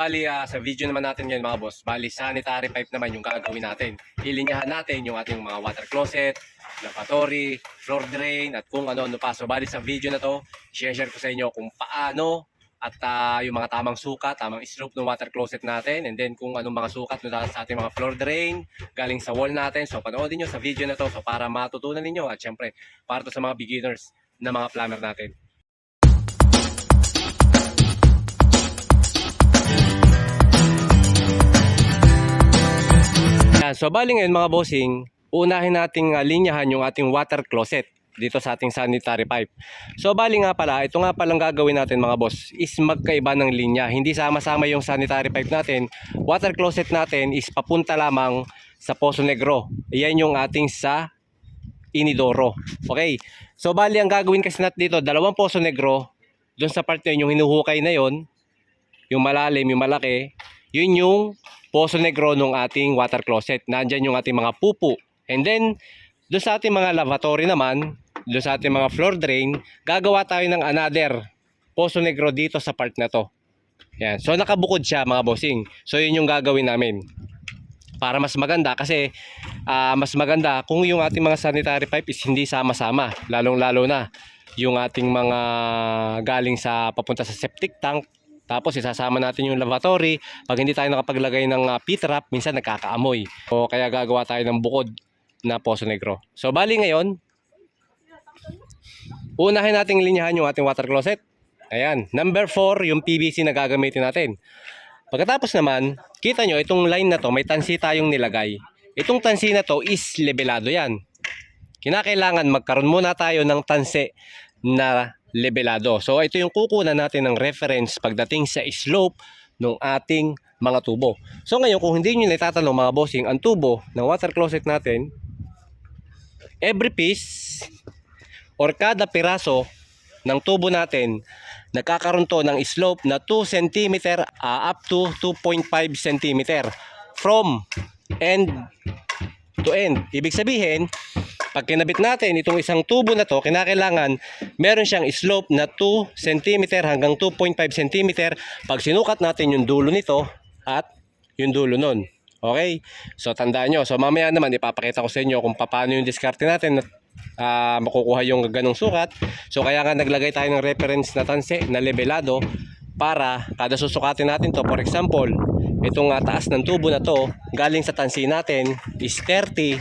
Bali, ah, sa video naman natin ngayon mga boss, bali sanitary pipe naman yung gagawin natin. Ilinyahan natin yung ating mga water closet, lavatory, floor drain, at kung ano-ano pa. So bali sa video na to, share ko sa inyo kung paano at ah, yung mga tamang sukat, tamang slope ng water closet natin, and then kung anong mga sukat no, sa ating mga floor drain, galing sa wall natin. So panoodin nyo sa video na to so para matutunan ninyo at syempre para to sa mga beginners na mga plumber natin. Yan. So bali ngayon mga bossing, unahin nating uh, linyahan yung ating water closet dito sa ating sanitary pipe. So bali nga pala, ito nga palang gagawin natin mga boss is magkaiba ng linya. Hindi sama-sama yung sanitary pipe natin. Water closet natin is papunta lamang sa Poso Negro. Yan yung ating sa Inidoro. Okay. So bali ang gagawin kasi natin dito, dalawang Poso Negro, doon sa part na yun, yung hinuhukay na yon, yung malalim, yung malaki, yun yung Poso Negro ng ating water closet. Nandyan yung ating mga pupu. And then, doon sa ating mga lavatory naman, doon sa ating mga floor drain, gagawa tayo ng another Poso Negro dito sa part na to. Yan. So, nakabukod siya mga bossing. So, yun yung gagawin namin. Para mas maganda kasi ah, mas maganda kung yung ating mga sanitary pipe is hindi sama-sama. Lalong-lalo na yung ating mga galing sa papunta sa septic tank tapos isasama natin yung lavatory. Pag hindi tayo nakapaglagay ng uh, P-trap, minsan nagkakaamoy. O kaya gagawa tayo ng bukod na Poso Negro. So bali ngayon, unahin nating linyahan yung ating water closet. Ayan, number 4 yung PVC na gagamitin natin. Pagkatapos naman, kita nyo itong line na to, may tansi tayong nilagay. Itong tansi na to is levelado yan. Kinakailangan magkaroon muna tayo ng tansi na levelado. So ito yung kukunan natin ng reference pagdating sa slope ng ating mga tubo. So ngayon kung hindi nyo natatanong mga bossing, ang tubo ng water closet natin, every piece or kada piraso ng tubo natin, nagkakaroon to ng slope na 2 cm uh, up to 2.5 cm from end to end. Ibig sabihin, pag kinabit natin itong isang tubo na to, kinakailangan meron siyang slope na 2 cm hanggang 2.5 cm pag sinukat natin yung dulo nito at yung dulo nun. Okay? So tandaan nyo. So mamaya naman ipapakita ko sa inyo kung paano yung diskarte natin na ah, makukuha yung ganong sukat. So kaya nga naglagay tayo ng reference na tanse na levelado para kada susukatin natin to. For example, itong ah, taas ng tubo na to galing sa tansi natin is 30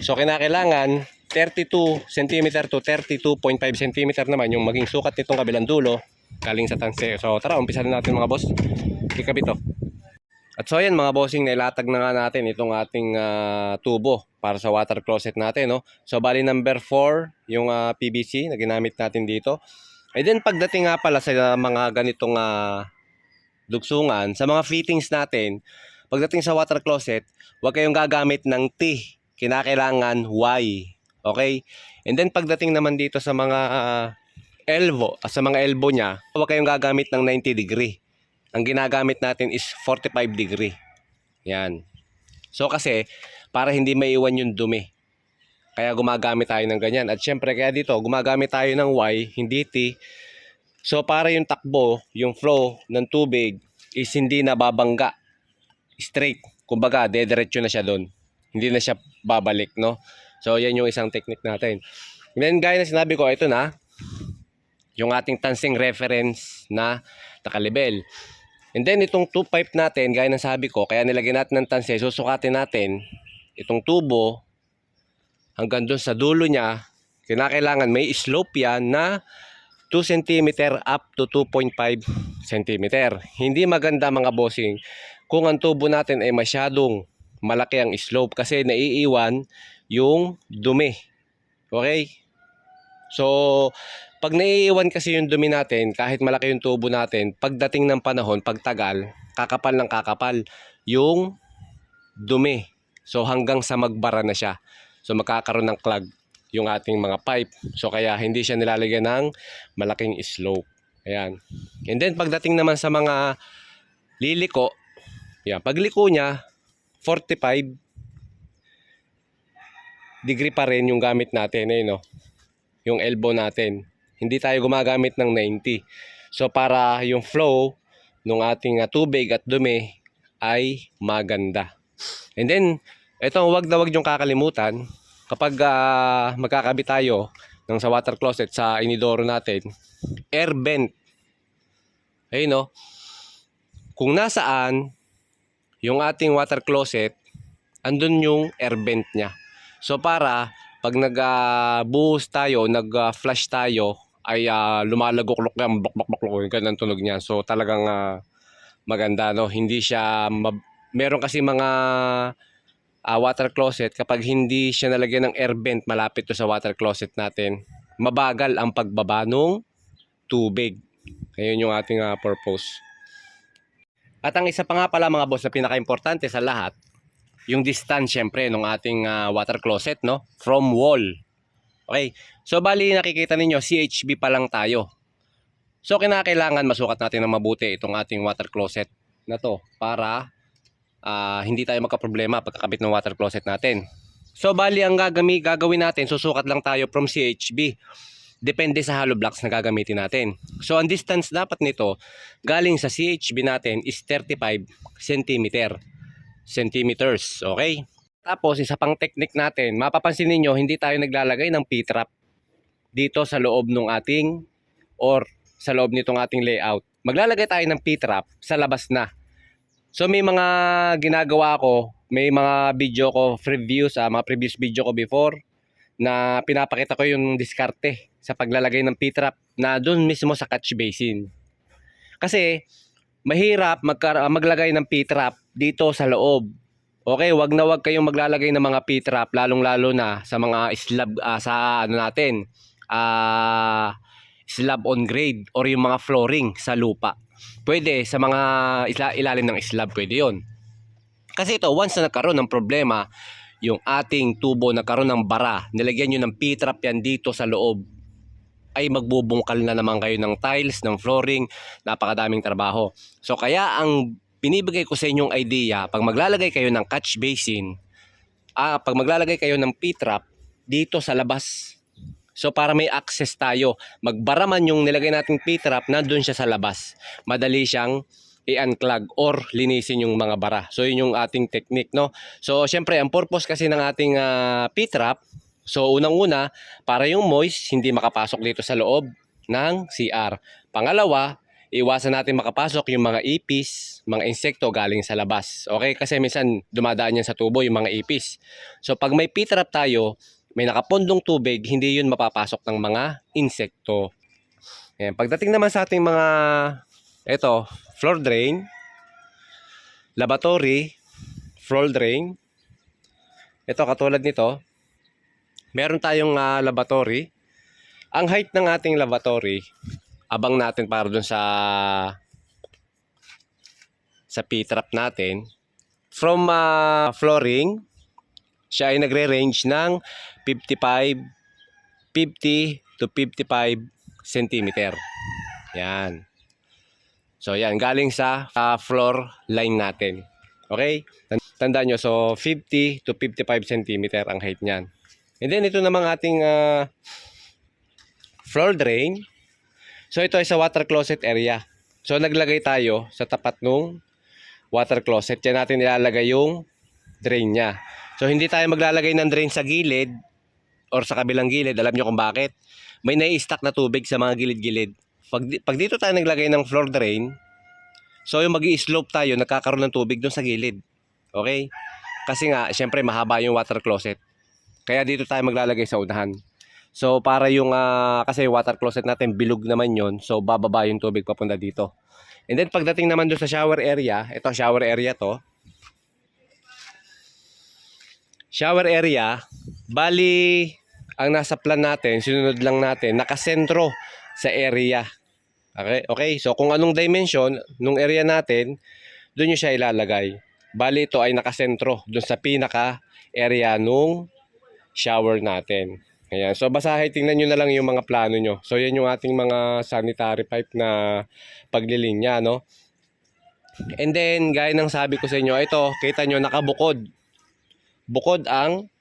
So kinakailangan 32 cm to 32.5 cm naman yung maging sukat nitong kabilang dulo galing sa tanse. So tara, umpisa na natin mga boss. Ikabit to. At so ayan mga bossing, nailatag na nga natin itong ating ah, tubo para sa water closet natin. No? So bali number 4 yung ah, PVC na ginamit natin dito. And then pagdating nga pala sa mga ganitong ah, dugsungan, sa mga fittings natin, pagdating sa water closet, huwag kayong gagamit ng T kinakailangan Y. Okay? And then pagdating naman dito sa mga ah, elbow, ah, sa mga elbow niya, huwag kayong gagamit ng 90 degree. Ang ginagamit natin is 45 degree. Yan. So kasi, para hindi maiwan yung dumi. Kaya gumagamit tayo ng ganyan. At syempre, kaya dito, gumagamit tayo ng Y, hindi T. So para yung takbo, yung flow ng tubig is hindi nababangga. Straight. Kumbaga, dediretso na siya doon hindi na siya babalik, no? So, yan yung isang technique natin. And then, gaya na sinabi ko, ito na, yung ating tansing reference na nakalibel. And then, itong two pipe natin, gaya ng sabi ko, kaya nilagyan natin ng tansi, susukatin natin itong tubo hanggang doon sa dulo niya, kinakailangan may slope yan na 2 cm up to 2.5 cm. Hindi maganda mga bossing kung ang tubo natin ay masyadong malaki ang slope kasi naiiwan yung dumi. Okay? So, pag naiiwan kasi yung dumi natin, kahit malaki yung tubo natin, pagdating ng panahon, pagtagal, kakapal ng kakapal yung dumi. So, hanggang sa magbara na siya. So, magkakaroon ng clog yung ating mga pipe. So, kaya hindi siya nilalagyan ng malaking slope. Ayan. And then, pagdating naman sa mga liliko, yan, pagliko niya, 45 degree pa rin yung gamit natin eh, no? yung elbow natin hindi tayo gumagamit ng 90 so para yung flow ng ating ah, tubig at dumi ay maganda. And then, ito wag na wag yung kakalimutan kapag ah, magkakabit tayo ng sa water closet sa inidoro natin, air vent. Ayun no. Kung nasaan yung ating water closet, andun yung air vent niya. So para pag nag-buhos tayo, nag-flush tayo, ay ah, lumalagok-lok yan, bak-bak-bak, ganun tunog niya. So talagang ah, maganda, no? Hindi siya, meron kasi mga ah, water closet, kapag hindi siya nalagyan ng air vent malapit to sa water closet natin, mabagal ang pagbaba ng tubig. Ayun yung ating ah, purpose. At ang isa pa nga pala mga boss na pinaka-importante sa lahat, yung distance syempre ng ating ah, water closet no from wall. Okay. So bali nakikita ninyo CHB pa lang tayo. So kinakailangan masukat natin ng mabuti itong ating water closet na to para ah, hindi tayo magka-problema pagkakabit ng water closet natin. So bali ang gagami gagawin natin susukat lang tayo from CHB. Depende sa hollow blocks na gagamitin natin. So ang distance dapat nito galing sa CHB natin is 35 cm centimeters. Okay? Tapos, isa pang technique natin, mapapansin ninyo, hindi tayo naglalagay ng P-trap dito sa loob ng ating or sa loob nitong ating layout. Maglalagay tayo ng P-trap sa labas na. So, may mga ginagawa ko, may mga video ko, previews, ah, mga previous video ko before, na pinapakita ko yung diskarte sa paglalagay ng P-trap na doon mismo sa catch basin. Kasi, mahirap magka- maglagay ng P-trap dito sa loob. Okay, wag na wag kayong maglalagay ng mga P-trap lalong-lalo na sa mga slab ah, sa ano natin. Ah slab on grade or yung mga flooring sa lupa. Pwede sa mga isla, ilalim ng slab pwede 'yon. Kasi ito once na nagkaroon ng problema yung ating tubo nagkaroon ng bara, nilagyan nyo ng P-trap yan dito sa loob ay magbubungkal na naman kayo ng tiles, ng flooring, napakadaming trabaho. So kaya ang binibigay ko sa inyong idea, pag maglalagay kayo ng catch basin, ah, pag maglalagay kayo ng P-trap dito sa labas. So para may access tayo, magbara man yung nilagay nating P-trap, nandun siya sa labas. Madali siyang i-unclog or linisin yung mga bara. So yun yung ating technique, no? So syempre, ang purpose kasi ng ating ah, P-trap, so unang-una, para yung moist hindi makapasok dito sa loob ng CR. Pangalawa, iwasan natin makapasok yung mga ipis, mga insekto galing sa labas. Okay? Kasi minsan dumadaan yan sa tubo yung mga ipis. So pag may P-trap tayo, may nakapondong tubig, hindi yun mapapasok ng mga insekto. Ayan. Pagdating naman sa ating mga, eto, floor drain, lavatory, floor drain, ito katulad nito, meron tayong ah, lavatory. Ang height ng ating lavatory, abang natin para dun sa sa P-trap natin. From ah, flooring, siya ay nagre-range ng 55, 50 to 55 centimeter. Yan. So yan, galing sa ah, floor line natin. Okay? Tan- Tandaan nyo, so 50 to 55 centimeter ang height niyan. And then ito namang ating ah, floor drain. So ito ay sa water closet area. So naglagay tayo sa tapat nung water closet. Diyan natin ilalagay yung drain niya. So hindi tayo maglalagay ng drain sa gilid or sa kabilang gilid. Alam nyo kung bakit? May nai-stack na tubig sa mga gilid-gilid. Pag, pag dito tayo naglagay ng floor drain, so yung mag slope tayo, nagkakaroon ng tubig doon sa gilid. Okay? Kasi nga, syempre mahaba yung water closet. Kaya dito tayo maglalagay sa unahan. So para yung ah, kasi water closet natin bilog naman yon so bababa yung tubig papunta dito. And then pagdating naman doon sa shower area, ito shower area to. Shower area, bali ang nasa plan natin, sinunod lang natin, nakasentro sa area. Okay, okay. So kung anong dimension nung area natin, doon nyo siya ilalagay. Bali ito ay nakasentro doon sa pinaka area nung shower natin. Ayan. So basahin, tingnan nyo na lang yung mga plano nyo. So yan yung ating mga sanitary pipe na paglilinya, no? And then, gaya ng sabi ko sa inyo, ito, kita nyo, nakabukod. Bukod ang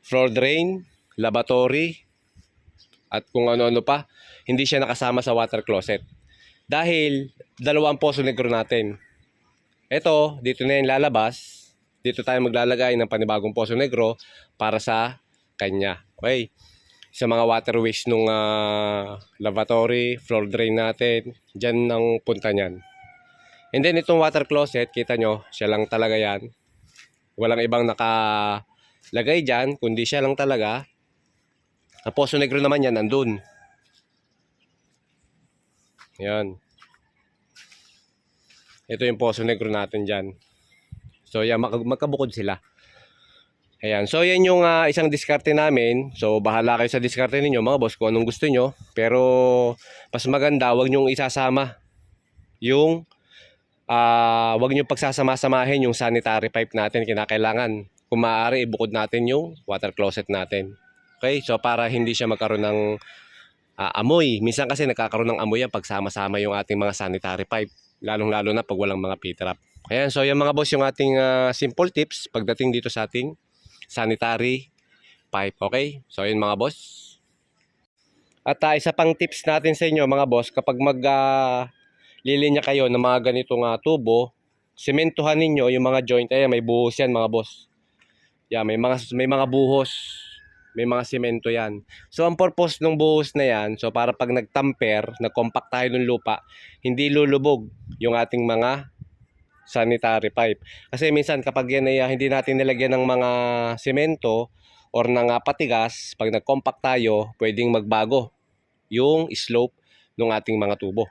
floor drain, lavatory, at kung ano-ano pa. Hindi siya nakasama sa water closet. Dahil dalawa ang poso negro natin. Ito, dito na yung lalabas. Dito tayo maglalagay ng panibagong poso negro para sa kanya. Okay? Sa mga waterways nung ah, lavatory, floor drain natin, dyan ang punta niyan. And then itong water closet, kita nyo, siya lang talaga yan. Walang ibang nakalagay dyan, kundi siya lang talaga. Ang poso negro naman yan, nandun. Yan. Ito yung poso negro natin dyan. So yan, mag- magkabukod sila. Ayan. So yan yung ah, isang diskarte namin. So bahala kayo sa diskarte ninyo mga boss kung anong gusto nyo. Pero mas maganda, wag nyong isasama yung ah wag nyo pagsasama-samahin yung sanitary pipe natin kinakailangan. Kung maaari, ibukod natin yung water closet natin. Okay? So para hindi siya magkaroon ng ah, amoy. Minsan kasi nagkakaroon ng amoy yan pag sama-sama yung ating mga sanitary pipe. Lalong-lalo na pag walang mga P-trap. Ayan, so yung mga boss yung ating ah, simple tips pagdating dito sa ating sanitary pipe. Okay? So yun mga boss. At ah, isa pang tips natin sa inyo mga boss, kapag mag ah, lilinya kayo ng mga ganitong ah, tubo, sementuhan ninyo yung mga joint. Ayan, may buhos yan mga boss. Yeah, may mga may mga buhos. May mga semento yan. So ang purpose ng buhos na yan, so para pag nagtamper, nag-compact tayo ng lupa, hindi lulubog yung ating mga sanitary pipe. Kasi minsan kapag yan ay ah, hindi natin nilagyan ng mga semento or ng ah, patigas, pag nag-compact tayo, pwedeng magbago yung slope ng ating mga tubo.